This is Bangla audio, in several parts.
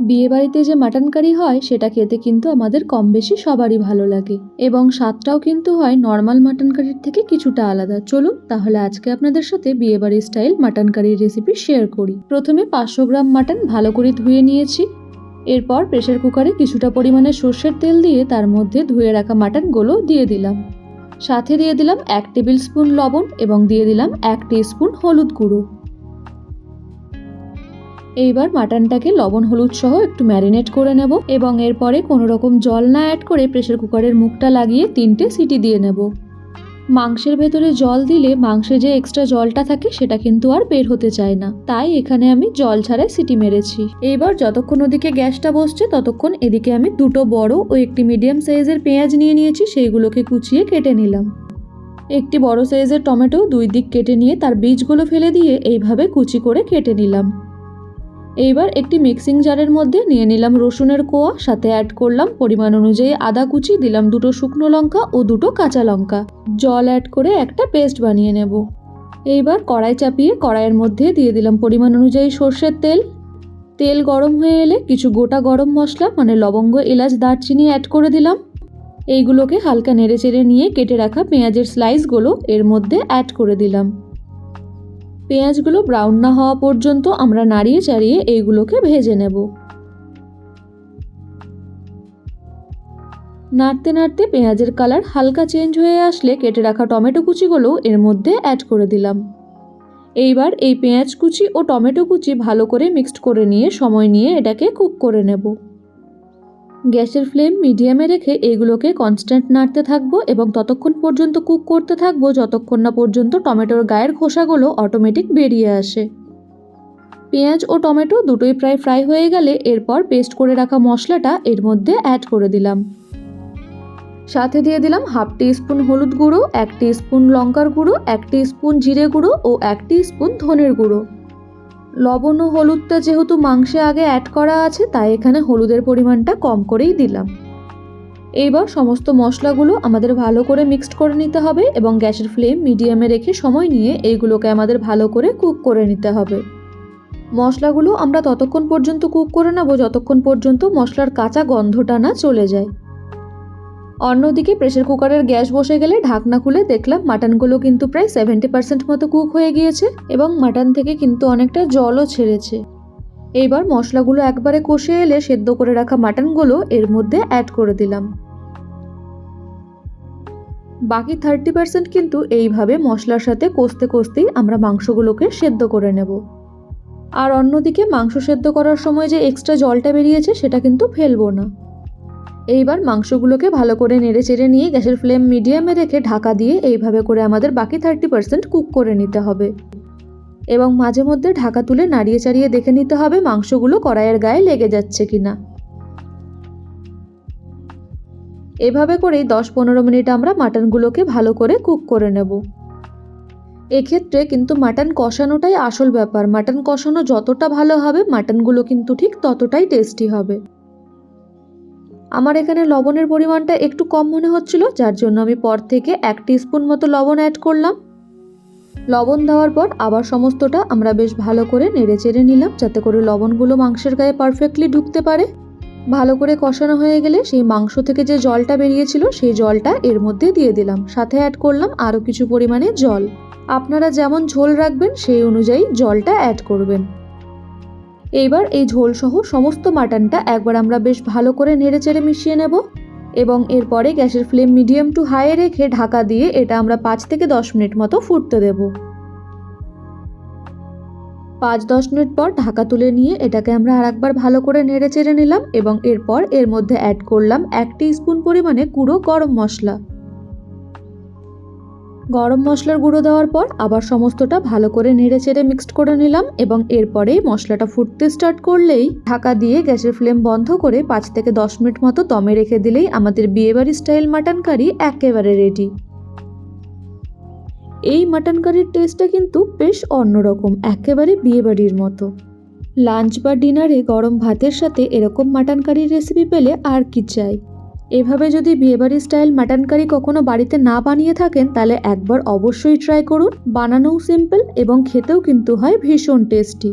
বিয়েবাড়িতে যে মাটন কারি হয়, সেটা খেতে কিন্তু আমাদের কম বেশি সবারই ভালো লাগে। এবং স্বাদটাও কিন্তু হয় নর্মাল মাটন কারির থেকে কিছুটা আলাদা। চলুন তাহলে আজকে আপনাদের সাথে বিয়েবাড়ির স্টাইল মাটন কারির রেসিপি শেয়ার করি। প্রথমে পাঁচশো গ্রাম মাটন ভালো করে ধুয়ে নিয়েছি। এরপর প্রেসার কুকারে কিছুটা পরিমাণে সর্ষের তেল দিয়ে তার মধ্যে ধুয়ে রাখা মাটনগুলো দিয়ে দিলাম। সাথে দিয়ে দিলাম এক টেবিল স্পুন লবণ এবং দিয়ে দিলাম এক স্পুন হলুদ গুঁড়ো। এইবার মাটনটাকে লবণ, হলুদ সহ একটু ম্যারিনেট করে নেব এবং এরপরে কোনো রকম জল না অ্যাড করে প্রেসার কুকারের মুখটা লাগিয়ে তিনটে সিটি দিয়ে নেব। মাংসের ভেতরে জল দিলে মাংসে যে এক্সট্রা জলটা থাকে সেটা কিন্তু আর বের হতে চায় না। তাই এখানে আমি জল ছাড়াই সিটি মেরেছি। এইবার যতক্ষণ ওদিকে গ্যাসটা বসছে ততক্ষণ এদিকে আমি দুটো বড় ও একটি মিডিয়াম সাইজের পেঁয়াজ নিয়ে নিয়েছি, সেইগুলোকে কুচিয়ে কেটে নিলাম। একটি বড় সাইজের টমেটো দুই দিক কেটে নিয়ে তার বীজগুলো ফেলে দিয়ে এইভাবে কুচি করে কেটে নিলাম। এইবার একটি মিক্সিং জারের মধ্যে নিয়ে নিলাম রসুনের কোয়া, সাথে অ্যাড করলাম পরিমাণ অনুযায়ী আদা কুচি, দিলাম দুটো শুকনো লঙ্কা ও দুটো কাঁচা লঙ্কা। জল অ্যাড করে একটা পেস্ট বানিয়ে নেব। এইবার কড়াই চাপিয়ে কড়াইয়ের মধ্যে দিয়ে দিলাম পরিমাণ অনুযায়ী সর্ষের তেল। তেল গরম হয়ে এলে কিছু গোটা গরম মশলা মানে লবঙ্গ, এলাচ, দারচিনি অ্যাড করে দিলাম। এইগুলোকে হালকা নেড়ে চেড়ে নিয়ে কেটে রাখা পেঁয়াজের স্লাইসগুলো এর মধ্যে অ্যাড করে দিলাম। পেঁয়াজগুলো ব্রাউন না হওয়া পর্যন্ত আমরা নাড়িয়ে চাড়িয়ে এইগুলোকে ভেজে নেব। নাড়তে নাড়তে পেঁয়াজের কালার হালকা চেঞ্জ হয়ে আসলে কেটে রাখা টমেটো কুচিগুলো এর মধ্যে অ্যাড করে দিলাম। এইবার এই পেঁয়াজ কুচি ও টমেটো কুচি ভালো করে মিক্সড করে নিয়ে সময় নিয়ে এটাকে কুক করে নেব। গ্যাসের ফ্লেম মিডিয়ামে রেখে এগুলোকে কনস্ট্যান্ট নাড়তে থাকব এবং ততক্ষণ পর্যন্ত কুক করতে থাকব যতক্ষণ না পর্যন্ত টমেটোর গায়ের খোসাগুলো অটোমেটিক বেরিয়ে আসে। পেঁয়াজ ও টমেটো দুটোই প্রায় ফ্রাই হয়ে গেলে এরপর পেস্ট করে রাখা মশলাটা এর মধ্যে অ্যাড করে দিলাম। সাথে দিয়ে দিলাম হাফ স্পুন হলুদ গুঁড়ো, এক স্পুন লঙ্কার গুঁড়ো, এক স্পুন জিরে গুঁড়ো ও এক স্পুন ধনের গুঁড়ো। লবণ ও হলুদটা যেহেতু মাংসে আগে অ্যাড করা আছে, তাই এখানে হলুদের পরিমাণটা কম করেই দিলাম। এইবার সমস্ত মশলাগুলো আমাদের ভালো করে মিক্সড করে নিতে হবে এবং গ্যাসের ফ্লেম মিডিয়ামে রেখে সময় নিয়ে এইগুলোকে আমাদের ভালো করে কুক করে নিতে হবে। মশলাগুলো আমরা ততক্ষণ পর্যন্ত কুক করে নেব, যতক্ষণ পর্যন্ত মশলার কাঁচা গন্ধটা না চলে যায়। অন্যদিকে প্রেশার কুকারের গ্যাস বসে গেলে ঢাকনা খুলে দেখলাম মাটনগুলো কিন্তু প্রায় সেভেন্টি পার্সেন্ট মতো কুক হয়ে গিয়েছে এবং মাটন থেকে কিন্তু অনেকটা জলও ছেড়েছে। এইবার মশলাগুলো একবারে কষে এলে সেদ্ধ করে রাখা মাটনগুলো এর মধ্যে অ্যাড করে দিলাম। বাকি থার্টি পার্সেন্ট কিন্তু এইভাবে মশলার সাথে কষতে কষতেই আমরা মাংসগুলোকে সেদ্ধ করে নেব। আর অন্যদিকে মাংস সেদ্ধ করার সময় যে এক্সট্রা জলটা বেরিয়েছে সেটা কিন্তু ফেলব না। এইবার মাংসগুলোকে ভালো করে নেড়ে চেড়ে নিয়ে গ্যাসের ফ্লেম মিডিয়ামে রেখে ঢাকা দিয়ে এইভাবে করে আমাদের বাকি থার্টি পার্সেন্ট কুক করে নিতে হবে। এবং মাঝে মধ্যে ঢাকা তুলে নাড়িয়ে চাড়িয়ে দেখে নিতে হবে মাংসগুলো কড়াইয়ের গায়ে লেগে যাচ্ছে কিনা। এভাবে করেই দশ পনেরো মিনিট আমরা মাটনগুলোকে ভালো করে কুক করে নেব। এক্ষেত্রে কিন্তু মাটন কষানোটাই আসল ব্যাপার। মাটন কষানো যতটা ভালো হবে, মাটনগুলো কিন্তু ঠিক ততটাই টেস্টি হবে। আমার এখানে লবণের পরিমাণটা একটু কম মনে হচ্ছিল, যার জন্য আমি পর থেকে এক স্পুন মতো লবণ অ্যাড করলাম। লবণ দেওয়ার পর আবার সমস্তটা আমরা বেশ ভালো করে নেড়ে চেড়ে নিলাম, যাতে করে লবণগুলো মাংসের গায়ে পারফেক্টলি ঢুকতে পারে। ভালো করে কষানো হয়ে গেলে সেই মাংস থেকে যে জলটা বেরিয়েছিল, সেই জলটা এর মধ্যে দিয়ে দিলাম। সাথে অ্যাড করলাম আরও কিছু পরিমাণে জল। আপনারা যেমন ঝোল রাখবেন, সেই অনুযায়ী জলটা অ্যাড করবেন। এইবার এই ঝোলসহ সমস্ত মাটনটা একবার আমরা বেশ ভালো করে নেড়ে চেড়ে মিশিয়ে নেব এবং এরপরে গ্যাসের ফ্লেম মিডিয়াম টু হাই রেখে ঢাকা দিয়ে এটা আমরা পাঁচ থেকে দশ মিনিট মতো ফুটতে দেব। পাঁচ দশ মিনিট পর ঢাকা তুলে নিয়ে এটাকে আমরা আর একবার ভালো করে নেড়ে চেড়ে নিলাম এবং এরপর এর মধ্যে অ্যাড করলাম এক স্পুন পরিমাণে গুঁড়ো গরম মশলা। গরম মশলার গুঁড়ো দেওয়ার পর আবার সমস্তটা ভালো করে নেড়ে চেড়ে মিক্সড করে নিলাম এবং এরপরেই মশলাটা ফুটতে স্টার্ট করলেই ঢাকা দিয়ে গ্যাসের ফ্লেম বন্ধ করে পাঁচ থেকে দশ মিনিট মতো দমে রেখে দিলেই আমাদের বিয়েবাড়ি স্টাইল মাটন কারি একেবারে রেডি এই মাটন কারির টেস্টটা কিন্তু বেশ অন্যরকম, একেবারে বিয়েবাড়ির মতো। লাঞ্চ বা ডিনারে গরম ভাতের সাথে এরকম মাটন কারির রেসিপি পেলে আর কি চাই? এভাবে যদি বিয়েবাড়ি স্টাইল মাটন কারি কখনো বাড়িতে না বানিয়ে থাকেন, তাহলে একবার অবশ্যই ট্রাই করুন। বানানোও সিম্পল এবং খেতেও কিন্তু হয় ভীষণ টেস্টি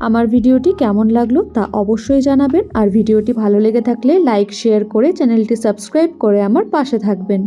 আমার ভিডিওটি কেমন লাগল তা অবশ্যই জানাবেন আর ভিডিওটি ভালো লেগে থাকলে লাইক শেয়ার করে চ্যানেলটি সাবস্ক্রাইব করে আমার পাশে থাকবেন।